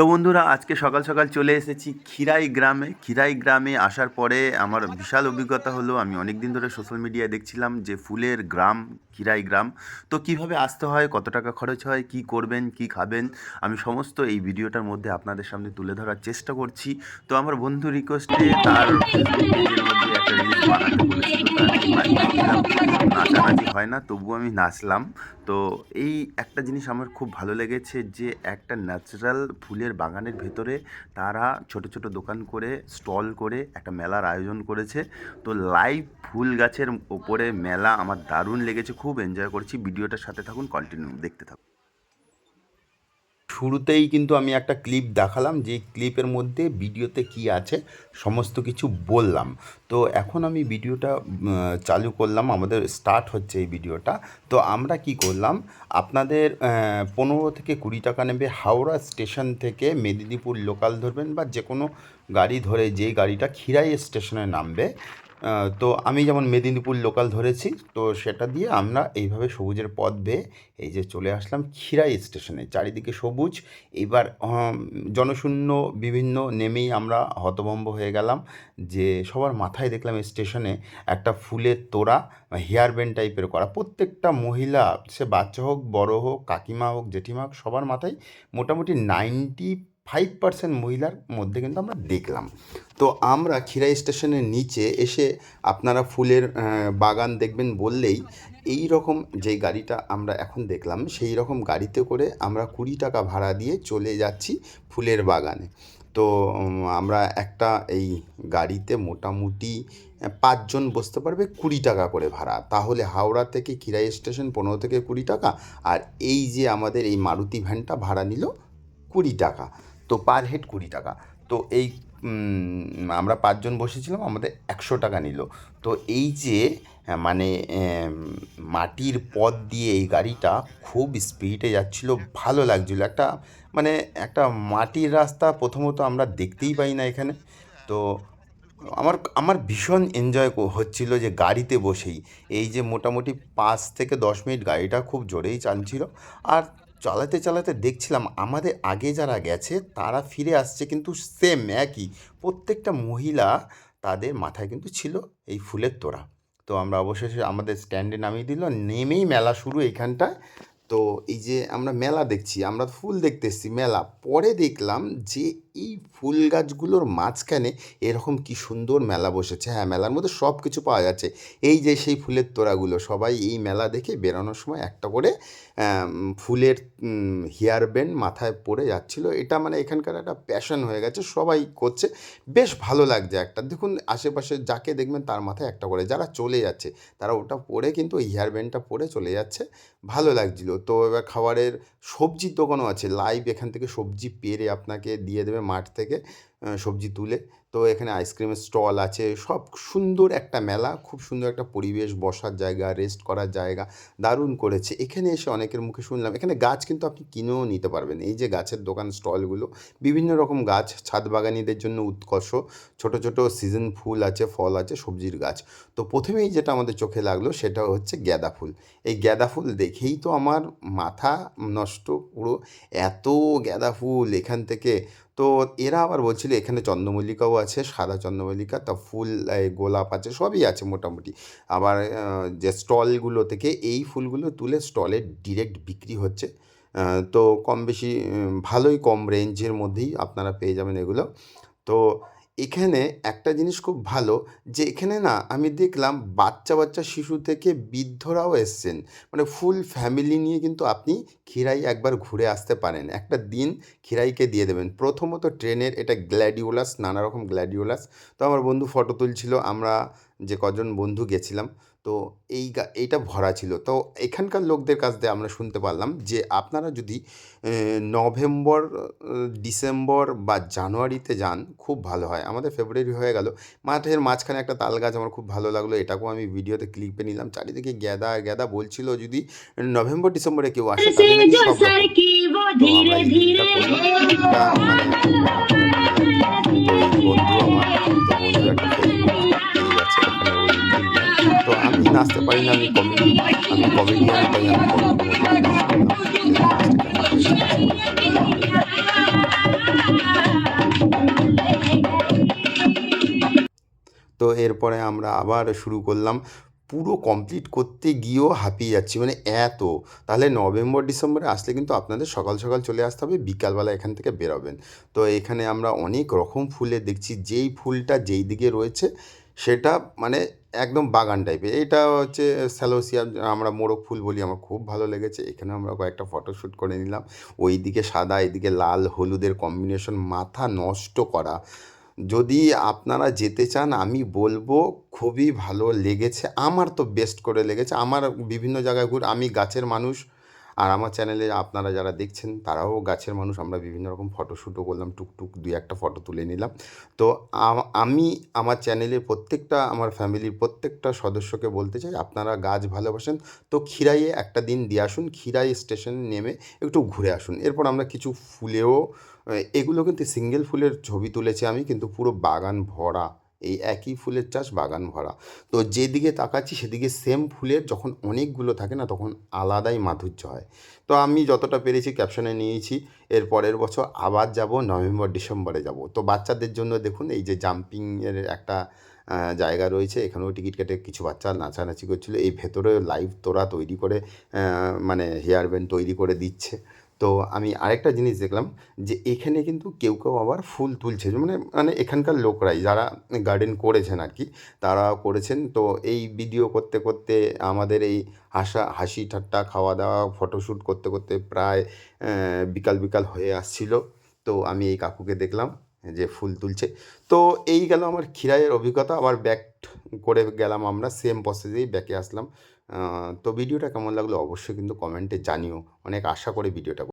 তো বন্ধুরা, আজকে সকাল সকাল চলে এসেছি খিরাই গ্রামে। খিরাই গ্রামে আসার পরে আমার বিশাল অভিজ্ঞতা হলো, আমি অনেক দিন ধরে সোশ্যাল মিডিয়ায় দেখছিলাম যে ফুলের গ্রাম খিরাই গ্রাম। তো কীভাবে আসতে হয়, কত টাকা খরচ হয়, কি করবেন, কি খাবেন, আমি সমস্ত এই ভিডিওটার মধ্যে আপনাদের সামনে তুলে ধরার চেষ্টা করছি। তো আমার বন্ধু রিকোয়েস্টে তার নাচানাচি হয় না, তবুও আমি নাচলাম। তো এই একটা জিনিস আমার খুব ভালো লেগেছে যে, একটা ন্যাচারাল ফুলের বাগানের ভেতরে তারা ছোট ছোট দোকান করে, স্টল করে একটা মেলার আয়োজন করেছে। তো লাইভ ফুল গাছের ওপরে মেলা আমার দারুণ লেগেছে। খুব এনজয় করেছি। ভিডিওটার সাথে থাকুন কন্টিনিউ দেখতে থাকুন। শুরুতেই কিন্তু আমি একটা ক্লিপ দেখালাম, যে ক্লিপের মধ্যে ভিডিওতে কি আছে সমস্ত কিছু বললাম। তো এখন আমি ভিডিওটা চালু করলাম, আমাদের স্টার্ট হচ্ছে এই ভিডিওটা। তো আমরা কি করলাম, আপনাদের পনেরো থেকে কুড়ি টাকা নেবে হাওড়া স্টেশন থেকে মেদিনীপুর লোকাল ধরবেন বা যে কোনো গাড়ি ধরে যেই গাড়িটা খিরাই স্টেশনে নামবে। তো আমি যেমন মেদিনীপুর লোকাল ধরেছি, তো সেটা দিয়ে আমরা এইভাবে সবুজের পথ বেয়ে এই যে চলে আসলাম খিরাই স্টেশনে চারিদিকে সবুজ, এবার জনশূন্য বিভিন্ন নেমেই আমরা হতভম্ব হয়ে গেলাম যে সবার মাথায় দেখলাম স্টেশনে একটা ফুলের তোড়া হেয়ার ব্যান্ড টাইপের করা। প্রত্যেকটা মহিলা, সে বাচ্চা হোক, বড় হোক, কাকিমা হোক, জেঠিমা হোক, সবার মাথায় মোটামুটি নাইনটি ফাইভ পার্সেন্ট মহিলার মধ্যে কিন্তু আমরা দেখলাম। তো আমরা খিরাই স্টেশনের নিচে এসে আপনারা ফুলের বাগান দেখবেন বললেই এই রকম যে গাড়িটা আমরা এখন দেখলাম, সেই রকম গাড়িতে করে আমরা কুড়ি টাকা ভাড়া দিয়ে চলে যাচ্ছি ফুলের বাগানে। তো আমরা একটা এই গাড়িতে মোটামুটি পাঁচজন বসতে পারবে কুড়ি টাকা করে ভাড়া। তাহলে হাওড়া থেকে খিরাই স্টেশন পনেরো থেকে কুড়ি টাকা, আর এই যে আমাদের এই মারুতি ভ্যানটা ভাড়া নিল কুড়ি টাকা। তো পার হেড কুড়ি টাকা। তো এই আমরা পাঁচজন বসেছিলাম, আমাদের একশো টাকা নিল। তো এই যে মানে মাটির পথ দিয়ে এই গাড়িটা খুব স্পিডে যাচ্ছিল, ভালো লাগছিল। একটা মানে একটা মাটির রাস্তা প্রথমত আমরা দেখতেই পাই না এখানে। তো আমার আমার ভীষণ এনজয় হচ্ছিল যে গাড়িতে বসেই। এই যে মোটামুটি পাঁচ থেকে দশ মিনিট গাড়িটা খুব জোরেই চালছিল। আর চালাতে চালাতে দেখছিলাম আমাদের আগে যারা গেছে, তারা ফিরে আসছে কিন্তু সেম একই। প্রত্যেকটা মহিলা তাদের মাথায় কিন্তু ছিল এই ফুলের তোড়া। তো আমরা অবশেষে আমাদের স্ট্যান্ডে নামিয়ে দিল, নেমেই মেলা শুরু এইখানটায়। তো এই যে আমরা মেলা দেখছি, আমরা ফুল দেখতে এসেছি, মেলা। পরে দেখলাম যে এই ফুল গাছগুলোর মাঝখানে এরকম কি সুন্দর মেলা বসেছে। হ্যাঁ মেলার মধ্যে সব কিছু পাওয়া যাচ্ছে। এই যে সেই ফুলের তোড়াগুলো, সবাই এই মেলা দেখে বেরোনোর সময় একটা করে ফুলের হেয়ার ব্যান্ড মাথায় পড়ে যাচ্ছিল। এটা মানে এখানকার একটা প্যাশন হয়ে গেছে, সবাই করছে। বেশ ভালো লাগছে একটা। দেখুন, আশেপাশে যাকে দেখবেন তার মাথায় একটা করে। যারা চলে যাচ্ছে, তারা ওটা পরে কিন্তু ওই হেয়ার ব্যান্ডটা পরে চলে যাচ্ছে। ভালো লাগছিল। তো এবার খাবারের সবজির দোকানও আছে। লাইভ এখান থেকে সবজি পেরে আপনাকে দিয়ে দেবে। মাঠ থেকে আহ, সবজি তুলে। তো এখানে আইসক্রিমের স্টল আছে। সব সুন্দর একটা মেলা, খুব সুন্দর একটা পরিবেশ, বসার জায়গা রেস্ট করার জায়গা, দারুণ করেছে। এখানে এসে অনেকের মুখে শুনলাম, এখানে গাছ কিন্তু আপনি কিনেও নিতে পারবেন। এই যে গাছের দোকান স্টলগুলো বিভিন্ন রকম গাছ, ছাদ বাগানিদের জন্য উৎকর্ষ। ছোট ছোট সিজন ফুল আছে, ফল আছে, সবজির গাছ। তো প্রথমেই যেটা আমাদের চোখে লাগল, সেটা হচ্ছে গ্যাদা ফুল। এই গ্যাদা ফুল দেখেই তো আমার মাথা নষ্ট পুরো। এত গ্যাদা ফুল এখান থেকে। তো এরা আবার বলছিল এখানে চন্দ্রমল্লিকাও আছে, সাদা চন্দ্রমল্লিকা, তা ফুল গোলাপ আছে, সবই আছে মোটামুটি। আবার যে স্টলগুলো থেকে এই ফুলগুলো তুলে স্টলে ডিরেক্ট বিক্রি হচ্ছে। তো কম বেশি, ভালোই কম রেঞ্জের মধ্যেই আপনারা পেয়ে যাবেন এগুলো। তো এখানে একটা জিনিস খুব ভালো যে এখানে না আমি দেখলাম বাচ্চা বাচ্চা শিশু থেকে বৃদ্ধরাও এসছেন। মানে ফুল ফ্যামিলি নিয়ে কিন্তু আপনি খিরাই একবার ঘুরে আসতে পারেন। একটা দিন খিরাইকে দিয়ে দেবেন। প্রথমত ট্রেনের এটা গ্ল্যাডিওলাস নানা রকম গ্ল্যাডিওলাস। তো আমার বন্ধু ফটো তুলছিল, আমরা যে কজন বন্ধু গেছিলাম তো এই এইটা ভরা ছিল। তো এখানকার লোকদের কাছ দিয়ে আমরা শুনতে পারলাম যে আপনারা যদি নভেম্বর ডিসেম্বর বা জানুয়ারিতে যান খুব ভালো হয়। আমাদের ফেব্রুয়ারি হয়ে গেল। মাঠের মাঝখানে একটা তাল গাছ আমার খুব ভালো লাগল এটাকেও আমি ভিডিওতে ক্লিপে নিলাম। চারিদিকে গ্যাদা গ্যাদা বলছিল যদি নভেম্বর ডিসেম্বরে কেউ আসে তাহলে তো এরপরে আমরা আবার শুরু করলাম। পুরো কমপ্লিট করতে গিয়েও হাঁপিয়ে যাচ্ছি মানে এত। তাহলে নভেম্বর, ডিসেম্বরে আসলে কিন্তু আপনাদের সকাল সকাল চলে আসতে হবে, বিকালবেলা এখান থেকে বেরোবেন। তো এখানে আমরা অনেক রকম ফুলে দেখছি, যেই ফুলটা যেই দিকে রয়েছে, সেটা মানে একদম বাগান টাইপের এটা হচ্ছে স্যালোসিয়া আমরা মোরগ ফুল বলি, আমার খুব ভালো লেগেছে। এখানে আমরা কয়েকটা ফটোশ্যুট করে নিলাম। ওই দিকে সাদা, এদিকে লাল, হলুদের কম্বিনেশন মাথা নষ্ট করা। যদি আপনারা যেতে চান, আমি বলব খুবই ভালো লেগেছে। আমার তো বেস্ট করে লেগেছে। আমার বিভিন্ন জায়গায় ঘুরে, আমি গাছের মানুষ আর আমার চ্যানেলে আপনারা যারা দেখছেন, তারাও গাছের মানুষ। আমরা বিভিন্ন রকম ফটো ফটোশ্যুটও করলাম, টুকটুক দুই একটা ফটো তুলে নিলাম। তো আমি আমার চ্যানেলের প্রত্যেকটা, আমার ফ্যামিলির প্রত্যেকটা সদস্যকে বলতে চাই, আপনারা গাছ ভালোবাসেন, তো খিরাইয়ে একটা দিন দিয়ে আসুন খিরাই স্টেশন নেমে একটু ঘুরে আসুন। এরপর আমরা কিছু ফুলেও, এগুলো কিন্তু সিঙ্গেল ফুলের ছবি তুলেছি আমি, কিন্তু পুরো বাগান ভরা। এই একই ফুলের চাষ বাগান ভরা। তো যেদিকে তাকাচ্ছি সেদিকে সেম ফুলের যখন অনেকগুলো থাকে না, তখন আলাদাই মাধুর্য হয়। তো আমি যতটা পেরেছি ক্যাপশনে নিয়েছি, এর পরের বছর আবার যাব, নভেম্বর, ডিসেম্বরে যাব। তো বাচ্চাদের জন্য দেখুন, এই যে জাম্পিংয়ের একটা জায়গা রয়েছে, এখানেও টিকিট কেটে কিছু বাচ্চা নাচানাচি করছিল। এই ভেতরে লাইভ তোরা তৈরি করে মানে হেয়ার ব্যান্ড তৈরি করে দিচ্ছে। তো আমি আরেকটা জিনিস দেখলাম যে এখানে কিন্তু কেউ কেউ আবার ফুল তুলছে। মানে মানে এখানকার লোকরাই, যারা গার্ডেন করেছেন আর কি তারা করেছেন। তো এই ভিডিও করতে করতে আমাদের এই হাসা, হাসি ঠাট্টা খাওয়া দাওয়া ফটোশ্যুট করতে করতে প্রায় বিকাল বিকাল হয়ে আসছিল। তো আমি এই কাকুকে দেখলাম যে ফুল তুলছে। তো এই গেল আমার খিরাইয়ের অভিজ্ঞতা। আবার ব্যাক করে গেলাম আমরা সেম প্রসেসেই ব্যাকে আসলাম। তো ভিডিওটা কেমন লাগল অবশ্যই কিন্তু কমেন্টে জানিও। অনেক আশা করে ভিডিওটা